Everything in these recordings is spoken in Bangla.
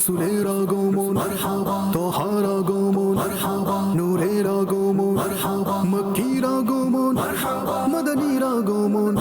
রসুলের আগমন তোহার আগমন নূরের আগমন মক্কির আগমন মদনীর আগমন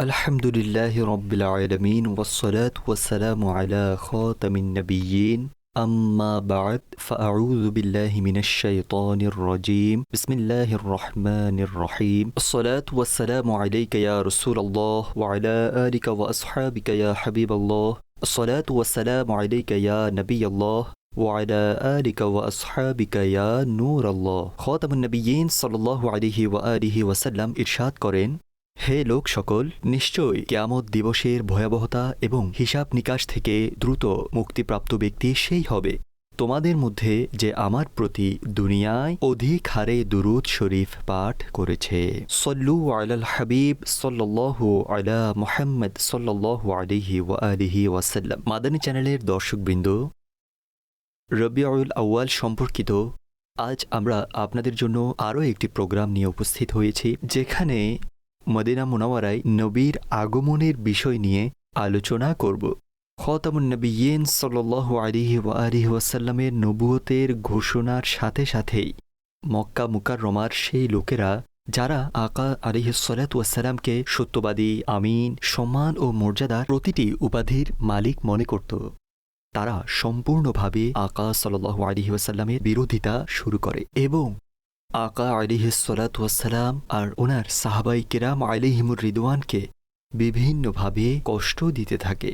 الحمد لله رب العالمين والصلاة والسلام على خاتم النبيين أما بعد فأعوذ بالله من الشيطان الرجيم بسم الله الرحمن الرحيم الصلاة والسلام عليك يا رسول الله وعلى آلك وأصحابك يا حبيب الله الصلاة والسلام عليك يا نبي الله وعلى آلك وأصحابك يا نور الله خاتم النبيين صلى الله عليه وآله وسلم إرشاد করেন হে লোক সকল নিশ্চয়ই কেয়ামত দিবসের ভয়াবহতা এবং হিসাব নিকাশ থেকে দ্রুত মুক্তিপ্রাপ্ত ব্যক্তি সেই হবে। তোমাদের মধ্যে যে আমার প্রতি দুনিয়ায় অধিক হারে দুরুদ শরীফ পাঠ করেছে। সল্লু আলাল হাবিব সল্লাল্লাহু আলা মুহাম্মদ ওয়া আলিহি ওয়াসাল্লাম। মাদানী চ্যানেলের দর্শকবৃন্দ, রবিউল আউয়াল সম্পর্কিত, আজ আমরা আপনাদের জন্য আরও একটি প্রোগ্রাম নিয়ে উপস্থিত হয়েছি, যেখানে মদিনা মুনাওয়ারায় নবীর আগমনের বিষয় নিয়ে আলোচনা করব। খতামুন্নবীন সাল্লাহ আলিহি আলিহি ওয়াসাল্লামের নবুয়তের ঘোষণার সাথে সাথেই মক্কা মুকাররমার সেই লোকেরা, যারা আকা আলিহসালাতামকে সত্যবাদী, আমিন, সম্মান ও মর্যাদার প্রতিটি উপাধির মালিক মনে করত। তারা সম্পূর্ণভাবে আকা সাল্লাহ আলিহি ওয়াসাল্লামের বিরোধিতা শুরু করে এবং আকা আলিহিসালাতাম আর ওনার সাহাবাই কেরাম আলিহিমুর রিদওয়ানকে বিভিন্নভাবে কষ্ট দিতে থাকে।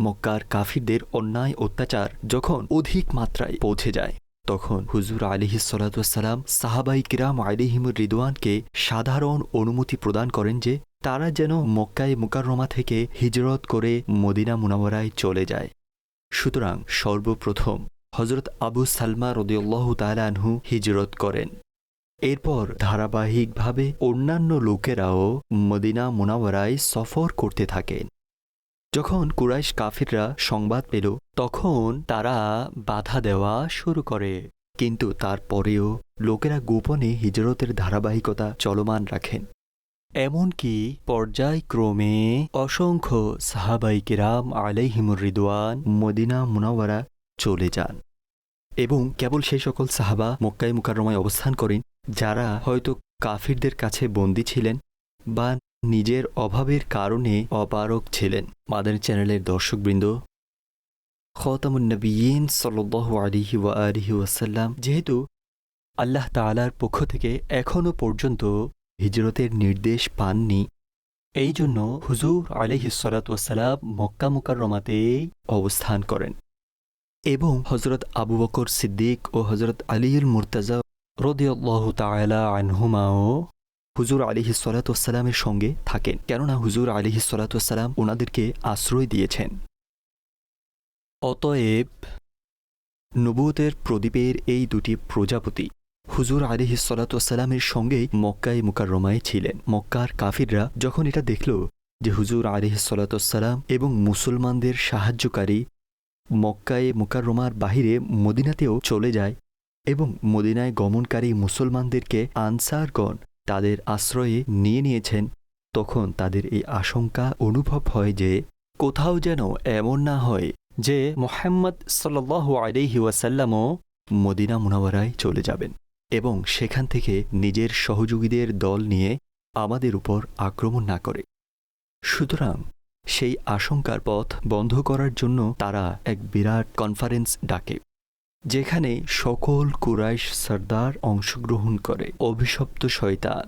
মক্কার কাফিরদের অন্যায় অত্যাচার যখন অধিক মাত্রায় পৌঁছে যায়, তখন হুজুর আলিহিসাল্লাম সাহাবাই কিরাম আলিহিমুর রিদওয়ানকে সাধারণ অনুমতি প্রদান করেন যে তারা যেন মক্কায় মুকাররমা থেকে হিজরত করে মদিনা মুনামরায় চলে যায়। সুতরাং সর্বপ্রথম হজরত আবু সালমা রদিউল্লাহ তালানহু হিজরত করেন। এরপর ধারাবাহিকভাবে অন্যান্য লোকেরাও মদিনা মোনাওয়ারায় সফর করতে থাকেন। যখন কুরাইশ কাফিররা সংবাদ পেল, তখন তারা বাধা দেওয়া শুরু করে। কিন্তু তারপরেও লোকেরা গোপনে হিজরতের ধারাবাহিকতা চলমান রাখেন। এমনকি পর্যায়ক্রমে অসংখ্য সাহাবাইকেরাম আলাইহিমুর রিদওয়ান মদিনা মুনাওয়ারা চলে যান। এবং কেবল সেই সকল সাহাবা মক্কায় মুকাররমায় অবস্থান করেন, যারা হয়তো কাফিরদের কাছে বন্দী ছিলেন বা নিজের অভাবের কারণে অপারক ছিলেন। মাদার চ্যানেলের দর্শকবৃন্দ খতামুন্নবীন সাল্লাহ আলিহি ওয়া আলিহি ওয়াসাল্লাম, যেহেতু আল্লাহ তালার পক্ষ থেকে এখনও পর্যন্ত হিজরতের নির্দেশ পাননি এই জন্য হুজুর আলিহিসাল্লাম মক্কা মুকাররমাতেই অবস্থান করেন। এবং হজরত আবু বকর সিদ্দিক ও হজরত আলীল মুর্তাজা রদিয়াল্লাহ তালা আনহুমাও হুজুর আলিহি সালাতামের সঙ্গে থাকেন। কেননা হুজুর আলিহি সালাতাম ওনাদেরকে আশ্রয় দিয়েছেন। অতএব নবুতের প্রদীপের এই দুটি প্রজাপতি হুজুর আলিহি সালাতামের সঙ্গেই মক্কায় মুকাররমায় ছিলেন। মক্কার কাফিররা যখন এটা দেখল যে হুজুর আলিহি সালাতাম এবং মুসলমানদের সাহায্যকারী মক্কায় মুকাররমার বাহিরে মদিনাতেও চলে যায় এবং মদিনায় গমনকারী মুসলমানদেরকে আনসারগণ তাদের আশ্রয়ে নিয়ে নিয়েছেন। তখন তাদের এই আশঙ্কা অনুভব হয় যে, কোথাও যেন এমন না হয় যে মোহাম্মদ সাল্লাহ আলহি ওয়াসাল্লামও মদিনা মুনাওয়ারায় চলে যাবেন এবং সেখান থেকে নিজের সহযোগীদের দল নিয়ে আমাদের উপর আক্রমণ না করে। সুতরাং সেই আশঙ্কার পথ বন্ধ করার জন্য তারা এক বিরাট কনফারেন্স ডাকে, যেখানে সকল কুরাইশ সর্দার অংশগ্রহণ করে। অভিশপ্ত শয়তান,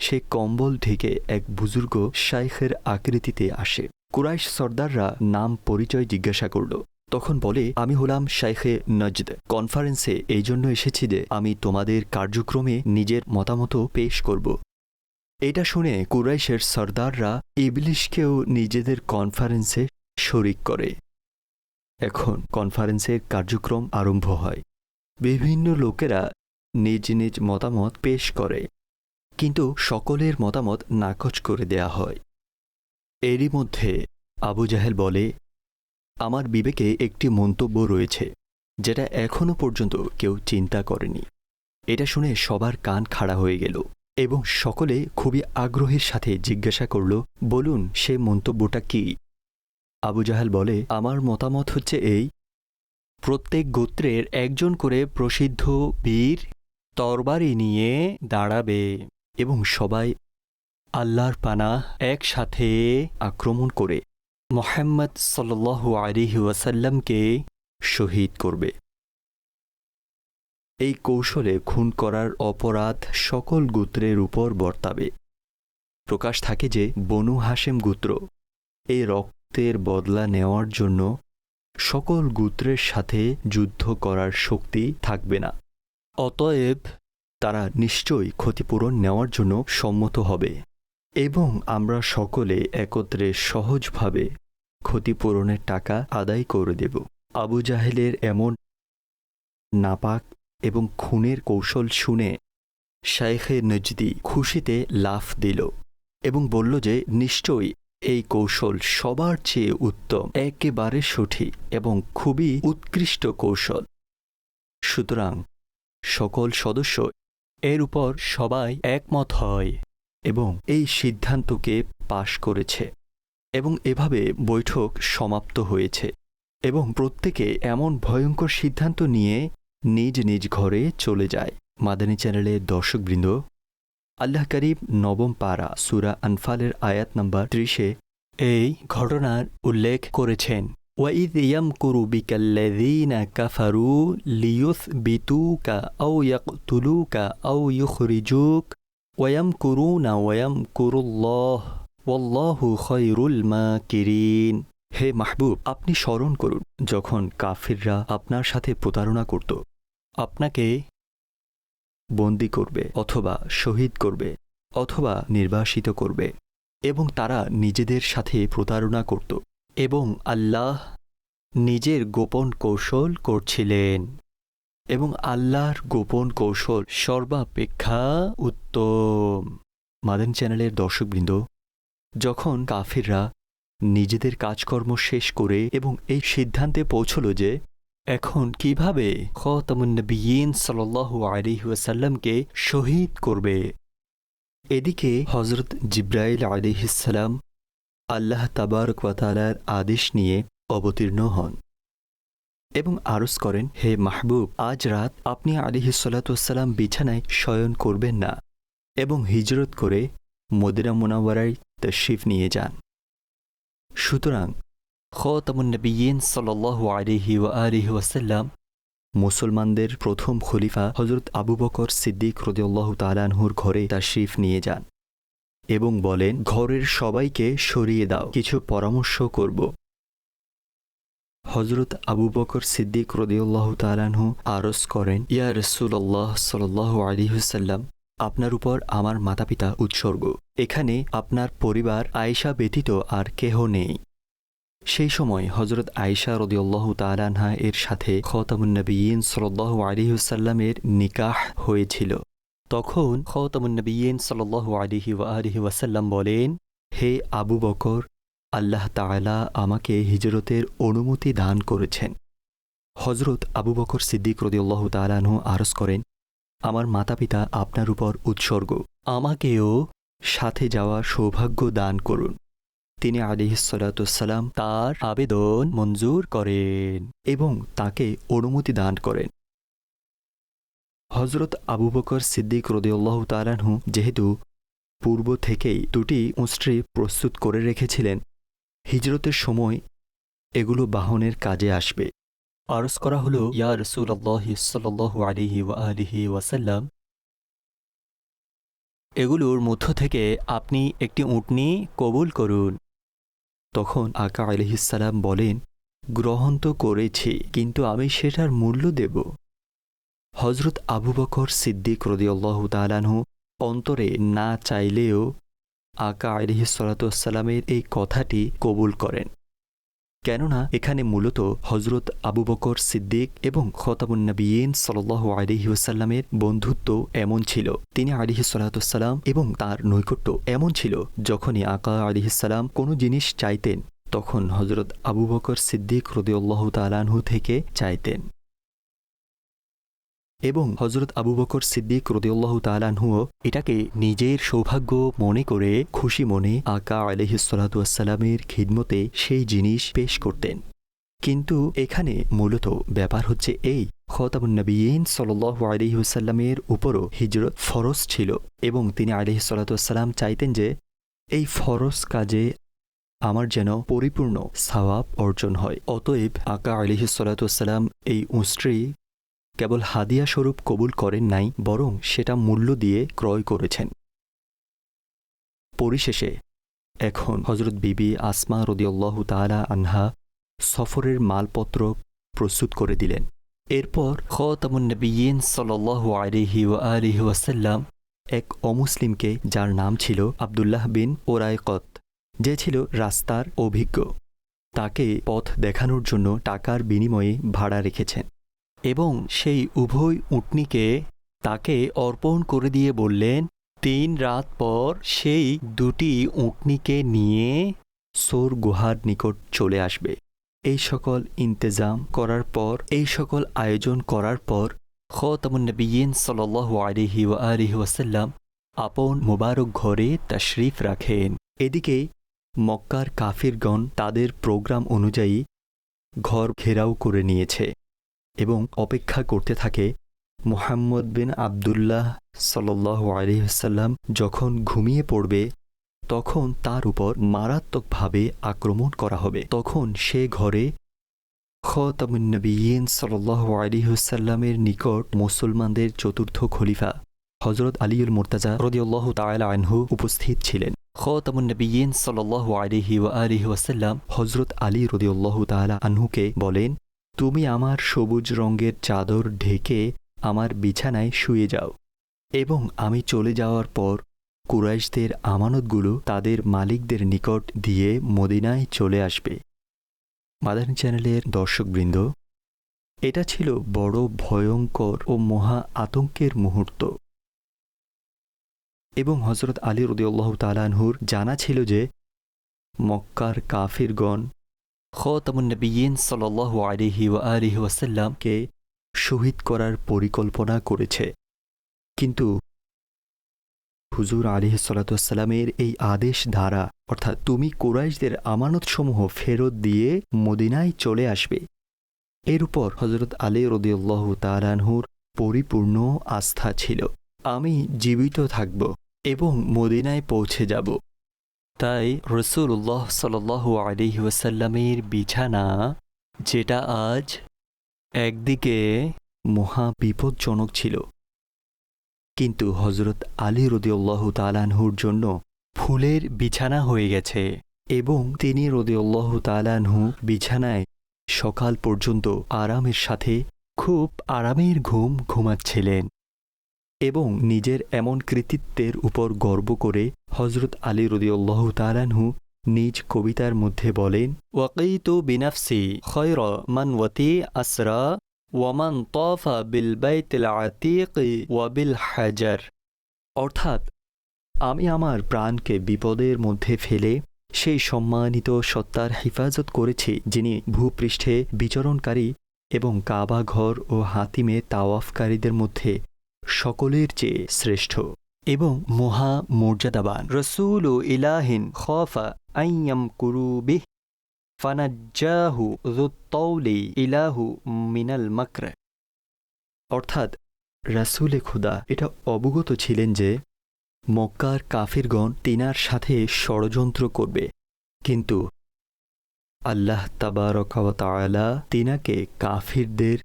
সে কম্বল ঢেকে এক বুজুর্গ শাইখের আকৃতিতে আসে। কুরাইশ সর্দাররা নাম পরিচয় জিজ্ঞাসা করল, তখন বলে, আমি হলাম শাইখে নজদ। কনফারেন্সে এই জন্য এসেছি যে আমি তোমাদের কার্যক্রমে নিজের মতামত পেশ করব। এটা শুনে কুরাইশের সর্দাররা ইবলিশকেও নিজেদের কনফারেন্সে শরিক করে। এখন কনফারেন্সের কার্যক্রম আরম্ভ হয়। বিভিন্ন লোকেরা নিজ নিজ মতামত পেশ করে, কিন্তু সকলের মতামত নাকচ করে দেয়া হয়। এরই মধ্যে আবু জাহেল বলে, আমার বিবেকে একটি মন্তব্য রয়েছে, যেটা এখনও পর্যন্ত কেউ চিন্তা করেনি। এটা শুনে সবার কান খাড়া হয়ে গেল। এবং সকলে খুবই আগ্রহের সাথে জিজ্ঞাসা করল, বলুন, সে মন্তব্যটা কি? আবু জাহাল বলে, আমার মতামত হচ্ছে এই। প্রত্যেক গোত্রের একজন করে প্রসিদ্ধ বীর তরবারি নিয়ে দাঁড়াবে এবং সবাই আল্লাহর পানা একসাথে আক্রমণ করে মোহাম্মদ সাল্লাহ আলিহি ওয়াসাল্লামকে শহীদ করবে। এই কৌশলে খুন করার অপরাধ সকল গোত্রের উপর বর্তাবে। প্রকাশ থাকে যে, বনু হাসেম গোত্র এই রক্তের বদলা নেওয়ার জন্য সকল গোত্রের সাথে যুদ্ধ করার শক্তি থাকবে না। অতএব তারা নিশ্চয়ই ক্ষতিপূরণ নেওয়ার জন্য সম্মত হবে এবং আমরা সকলে একত্রে সহজভাবে ক্ষতিপূরণের টাকা আদায় করে দেব। আবু জাহেলের এমন নাপাক এবং খুনের কৌশল শুনে শাইখে নজদি খুশিতে লাফ দিল এবং বলল যে, নিশ্চয়ই এই কৌশল সবার চেয়ে উত্তম, একেবারে সঠিক এবং খুবই উৎকৃষ্ট কৌশল। সুতরাং সকল সদস্য এর উপর সবাই একমত হয় এবং এই সিদ্ধান্তকে পাশ করেছে এবং এভাবে বৈঠক সমাপ্ত হয়েছে এবং প্রত্যেকে এমন ভয়ঙ্কর সিদ্ধান্ত নিয়ে নিজ নিজ ঘরে চলে যায়। মাদানী চ্যানেলের দর্শকবৃন্দ, আল্লাহ করিব নবম পারা সুরা আনফালের আয়াত নম্বর ত্রিশে এই ঘটনার উল্লেখ করেছেন। ওয়াইদ ইয়ামকুরু বিকাল্লাযীনা কাফারু লিয়ুথবিতুকা আও ইয়াকতুলুকা আও ইউখরিজুক। ওয়ায়ামকুরুনা ওয়ায়ামকুরুল্লাহ ওয়াল্লাহু খৈরুল মাকিরিন। হে মাহবুব, আপনি স্মরণ করুন, যখন কাফিররা আপনার সাথে প্রতারণা করত আপনাকে বন্দি করবে অথবা শহীদ করবে অথবা নির্বাসিত করবে এবং তারা নিজেদের সাথে প্রতারণা করত এবং আল্লাহ নিজের গোপন কৌশল করছিলেন এবং আল্লাহর গোপন কৌশল সর্বাপেক্ষা উত্তম। মাদান চ্যানেলের দর্শকবৃন্দ, যখন কাফিররা নিজেদের কাজকর্ম শেষ করে এবং এই সিদ্ধান্তে পৌঁছল যে এখন কীভাবে খতামুন্নবীন সাল্লাহ আলিহাসাল্লামকে শহীদ করবে? এদিকে হজরত জিব্রাইল আলিহিসাল্লাম আল্লাহ তাবারক ওয়াতালার আদেশ নিয়ে অবতীর্ণ হন এবং আরজ করেন, হে মাহবুব, আজ রাত আপনি আলিহিসাল্লাতুসাল্লাম বিছানায় শয়ন করবেন না এবং হিজরত করে মদিনা মোনাওয়ারায় তশরিফ নিয়ে যান। সুতরাং খতামুন্নবীন সাল্লাহ আলিহি ওয়া আলিহি ওয়াসাল্লাম, মুসলমানদের প্রথম খলিফা হজরত আবু বকর সিদ্দিক রদিউল্লাহ তালানহুর ঘরে তাশরিফ নিয়ে যান এবং বলেন, ঘরের সবাইকে সরিয়ে দাও, কিছু পরামর্শ করব। হজরত আবু বকর সিদ্দিক রদিউল্লাহ তালানহু আরজ করেন, ইয়া রসুল্লাহ সাল্লাহ আলিহুসাল্লাম আপনার উপর আমার মাতাপিতা উৎসর্গ। এখানে আপনার পরিবার আয়েশা ব্যতীত আর কেহ নেই। সেই সময় হজরত আয়েশা রদিউল্লাহ তালানহা এর সাথে খতামুন্নবীন সাল্লাহ আলিহুসাল্লামের নিকাহ হয়েছিল। তখন খতামুন্নবীন সাল্লাহ আলিহি আলিহি ওয়াসাল্লাম বলেন, হে আবু বকর, আল্লাহ তাআলা আমাকে হিজরতের অনুমতি দান করেছেন। হজরত আবু বকর সিদ্দিক রদিউল্লাহ তালানহু আরজ করেন, আমার মাতা পিতা আপনার উপর উৎসর্গ, আমাকেও সাথে যাওয়া সৌভাগ্য দান করুন। তিনি আলিহিসাল্লাম তার আবেদন মঞ্জুর করেন এবং তাকে অনুমতি দান করেন। হজরত আবু বকর সিদ্দিক রদিউল্লাহ তালানহু যেহেতু পূর্ব থেকেই দুটি উষ্ট্রি প্রস্তুত করে রেখেছিলেন, হিজরতের সময় এগুলো বাহনের কাজে আসবে। আরজ করা হল, ইয়া রসুল্লাহ সাল্লাহ আলিহি আলিহি ওয়াসাল্লাম, এগুলোর মধ্য থেকে আপনি একটি উটনি কবুল করুন। তখন আকা আলহিসাল্লাম বলেন, গ্রহণ তো করেছি, কিন্তু আমি সেটার মূল্য দেব। হজরত আবু বকর সিদ্দিক রদিউল্লাহ তালানহু অন্তরে না চাইলেও আকা আলহিসাল্লামের এই কথাটি কবুল করেন। কেননা এখানে মূলত হজরত আবু বকর সিদ্দিক এবং খতাবুন্নবীন সাল্লাহ আলিহিউসাল্লামের বন্ধুত্ব এমন ছিল। তিনি আলিহি সাল্লাতুসাল্লাম এবং তার নৈকট্য এমন ছিল যখনই আকা আলিহিসাল্লাম কোনো জিনিস চাইতেন, তখন হজরত আবু বকর সিদ্দিক রদিউল্লাহ তালানহু থেকে চাইতেন। এবং হজরত আবু বকর সিদ্দিক রদিউল্লাহ তালানহুও এটাকে নিজের সৌভাগ্য মনে করে খুশি মনে আকা আলহিসাল্লামের খিদমতে সেই জিনিস পেশ করতেন। কিন্তু এখানে মূলত ব্যাপার হচ্ছে এই খতাবুন্নবীন সাল আলিহুসাল্লামের উপরও হিজরত ফরজ ছিল এবং তিনি আলিহিসাল্লাম চাইতেন যে, এই ফরজ কাজে আমার যেন পরিপূর্ণ সাওয়াব অর্জন হয়। অতএব আকা আলিহিসাল্লাম এই উস্ত্রি কেবল হাদিয়া স্বরূপ কবুল করেন নাই, বরং সেটা মূল্য দিয়ে ক্রয় করেছেন। পরিশেষে, এখন হজরত বিবি আসমা রদিয়াল্লাহ তালা আনহা সফরের মালপত্র প্রস্তুত করে দিলেন। এরপর খতামুন্নবীন সাল আলিহি ও আলিহি ওয়াসাল্লাম এক অমুসলিমকে, যার নাম ছিল আবদুল্লাহ বিন ওরায়কত, যে ছিল রাস্তার অভিজ্ঞ। তাকে পথ দেখানোর জন্য টাকার বিনিময়ে ভাড়া রেখেছেন। এবং সেই উভয় উটনিকে তাকে অর্পণ করে দিয়ে বললেন, তিন রাত পর সেই দুটি উটনিকে নিয়ে সোর গুহার নিকট চলে আসবে। এই সকল ইন্তেজাম করার পর, এই সকল আয়োজন করার পর খতামুন্নবীন সাল আলিহি ও আলিহি ওয়াসাল্লাম আপন মোবারক ঘরে তাশরিফ রাখেন। এদিকে মক্কার কাফিরগণ তাদের প্রোগ্রাম অনুযায়ী ঘর ঘেরাও করে নিয়েছে। এবং অপেক্ষা করতে থাকে মোহাম্মদ বিন আবদুল্লাহ সাল্লাহ আলহিহাল্লাম যখন ঘুমিয়ে পড়বে, তখন তার উপর মারাত্মকভাবে আক্রমণ করা হবে। তখন সে ঘরে খতামুন্নবীন সাল্লাহ আলিহুসাল্লামের নিকট মুসলমানদের চতুর্থ খলিফা হজরত আলীউল মোর্তাজা রদিউল্লাহ তায়লা আনহু উপস্থিত ছিলেন। খতামুন্নবীন সাল্লাহ আলিহি ও আলিহি হজরত আলী রদিউল্লাহ তালা আনহুকে বলেন তুমি আমার সবুজ রঙের চাদর ঢেকে আমার বিছানায় শুয়ে যাও। এবং আমি চলে যাওয়ার পর কুরাইশদের আমানতগুলো তাদের মালিকদের নিকট দিয়ে মদিনায় চলে আসবে। মাদানী চ্যানেলের দর্শকবৃন্দ, এটা ছিল বড় ভয়ঙ্কর ও মহা আতঙ্কের মুহূর্ত। এবং হজরত আলী রদিউল্লাহ তালানহুর জানা ছিল যে মক্কার কাফিরগণ খতামুন্নবীন সাল আলিহি ও আলিহি ওয়াসাল্লামকে শহীদ করার পরিকল্পনা করেছে। কিন্তু হুজুর আলিহ সাল্লাতামের এই আদেশ ধারা, অর্থাৎ তুমি কোরাইশদের আমানতসমূহ ফেরত দিয়ে মদিনায় চলে আসবে। এর উপর হজরত আলী রদিউল্লাহ তালানহুর পরিপূর্ণ আস্থা ছিল। আমি জীবিত থাকব এবং মদিনায় পৌঁছে যাব। তাই রসুল্লাহ সাল আলিহি ওয়াসাল্লামের বিছানা, যেটা আজ একদিকে মহা বিপজ্জনক ছিল। কিন্তু হজরত আলী রদিউল্লাহ তালানহুর জন্য ফুলের বিছানা হয়ে গেছে এবং তিনি রদিউল্লাহ তালানহু বিছানায় সকাল পর্যন্ত আরামের সাথে খুব আরামের ঘুম ঘুমাচ্ছিলেন। এবং নিজের এমন কৃতিত্বের উপর গর্ব করে হজরত আলী রদিউল্লাহ তালানহু নিজ কবিতার মধ্যে বলেন, ওয়াকিতু বিনাফসি খয়র মান ওয়াতি আসরা ওয়ামান তফা বিল বাইতিল আতিক ওয়াবিল হাজার। অর্থাৎ, আমি আমার প্রাণকে বিপদের মধ্যে ফেলে সেই সম্মানিত সত্তার হেফাজত করেছি যিনি ভূপৃষ্ঠে বিচরণকারী এবং কাবা ঘর ও হাতিমে তাওয়াফকারীদের মধ্যে সকলের চেয়ে শ্রেষ্ঠ এবং মহা মর্যাদাবান। রসুল ও ইলাহিন খফা আইয়াম কুরুবিহ ফানাজ্জাহু যুত্তৌলি ইলাহু মিনাল মাকর। অর্থাৎ রাসুলে খুদা এটা অবগত ছিলেন যে মক্কার কাফিরগণ তিনার সাথে ষড়যন্ত্র করবে। কিন্তু আল্লাহ তাবারকালা তিনাকে কাফিরদের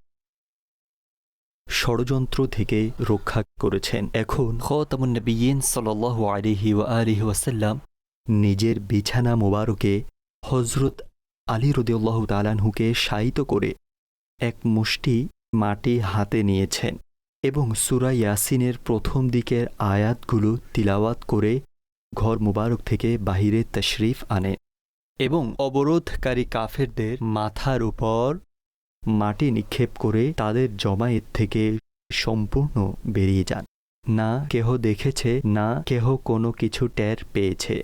ষড়যন্ত্র থেকে রক্ষা করেছেন। এখন খতামুন্নবীন সাল আলিহি ওয়াসাল্লাম নিজের বিছানা মোবারকে হজরত আলী রদিউল্লাহ তালানহুকে শায়িত করে এক মুষ্টি মাটি হাতে নিয়েছেন এবং সুরা ইয়াসিনের প্রথম দিকের আয়াতগুলো তিলাওয়াত করে ঘর মুবারক থেকে বাহিরে তশরিফ আনে এবং অবরোধকারী কাফেরদের মাথার উপর মাটি নিক্ষেপ করে তাদের জমায়েত থেকে সম্পূর্ণ বেরিয়ে যান। না কেহ দেখেছে, না কেহ কোনো কিছু টের পেয়েছে।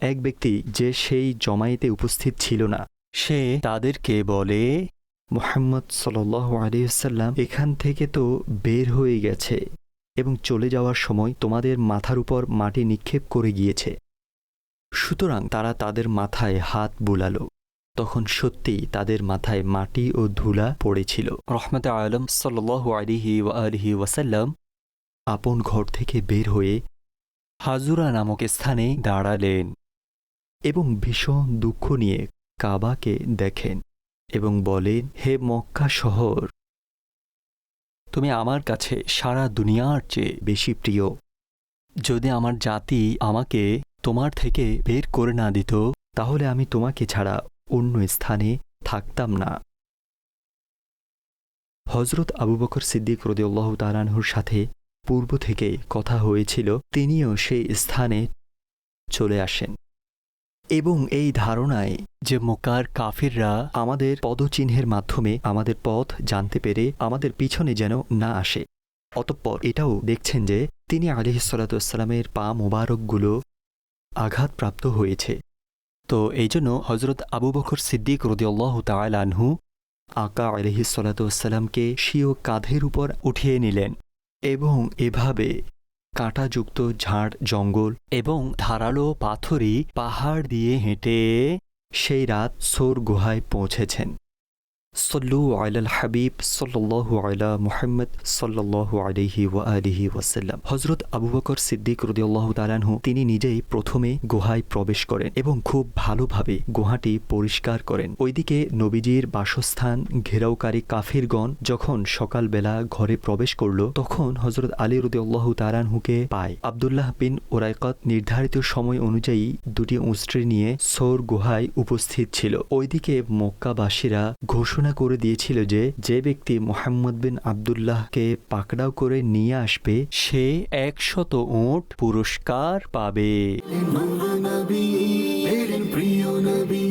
এক ব্যক্তি যে সেই জমায়েতে উপস্থিত ছিল না, সে তাদেরকে বলে, মোহাম্মদ সাল আলিয়াল্লাম এখান থেকে তো বের হয়ে গেছে এবং চলে যাওয়ার সময় তোমাদের মাথার উপর মাটি নিক্ষেপ করে গিয়েছে। সুতরাং তারা তাদের মাথায় হাত বুলালো। তখন সত্যি তাদের মাথায় মাটি ও ধুলা পড়েছিল। রহমত আলম সাল আলিহি আলহি ওয়াসাল্লাম আপন ঘর থেকে বের হয়ে হাজুরা নামক স্থানে দাঁড়ালেন এবং ভীষণ দুঃখ নিয়ে কাবাকে দেখেন এবং বলেন হে মক্কা শহর তুমি আমার কাছে সারা দুনিয়ার চেয়ে বেশি প্রিয়। যদি আমার জাতি আমাকে তোমার থেকে বের করে না দিত তাহলে আমি তোমাকে ছাড়া অন্য স্থানে থাকতাম না। হজরত আবু বকর সিদ্দিক রদিউল্লাহ তালানহুর সাথে পূর্ব থেকে কথা হয়েছিল, তিনিও সেই স্থানে চলে আসেন। এবং এই ধারণায় যে মোকার কাফিররা আমাদের পদচিহ্নের মাধ্যমে আমাদের পথ জানতে পেরে আমাদের পিছনে যেন না আসে, অতঃপর এটাও দেখছেন যে তিনি আলিহিসাল্লামের পা মোবারকগুলো আঘাতপ্রাপ্ত হয়েছে। তো এই জন্য হজরত আবু বকর সিদ্দিক রদিউল্লাহ তালানহু আকা আলহিসাল্লাতামকে স্বীয় কাঁধের উপর উঠিয়ে নিলেন এবং এভাবে কাঁটাযুক্ত ঝাড়, জঙ্গল এবং ধারালো পাথরই পাহাড় দিয়ে হেঁটে সেই রাত সোর গুহায় পৌঁছেছেন। সল্লু আলাল হাবিব সল্লাল্লাহু আলা মুহাম্মদ সল্লাল্লাহু আলাইহি ওয়া আলিহি ওয়াসাল্লাম হযরত আবু বকর সিদ্দিক রাদিয়াল্লাহু তাআলাহু তিনি নিজেই প্রথমে গুহায় প্রবেশ করেন এবং খুব ভালোভাবে গুহাটি পরিষ্কার করেন। ওইদিকে নবীজির বাসস্থান, ঘেরাওকারী কাফিরগণ যখন সকালবেলা ঘরে প্রবেশ করল, তখন হযরত আলী রাদিয়াল্লাহু তাআলাহুকে পায়। আব্দুল্লাহ বিন ওরাইকত নির্ধারিত সময় অনুযায়ী দুটি উষ্ট্রি নিয়ে সোর গুহায় উপস্থিত ছিল। ওইদিকে মক্কাবাসীরা ঘোষণা করে দিয়েছিল যে যে ব্যক্তি মোহাম্মদ বিন আবদুল্লাহকে পাকড়াও করে নিয়ে আসবে সে একশত ওঁট পুরস্কার পাবে নূর নবী এলেন প্রিয় নবী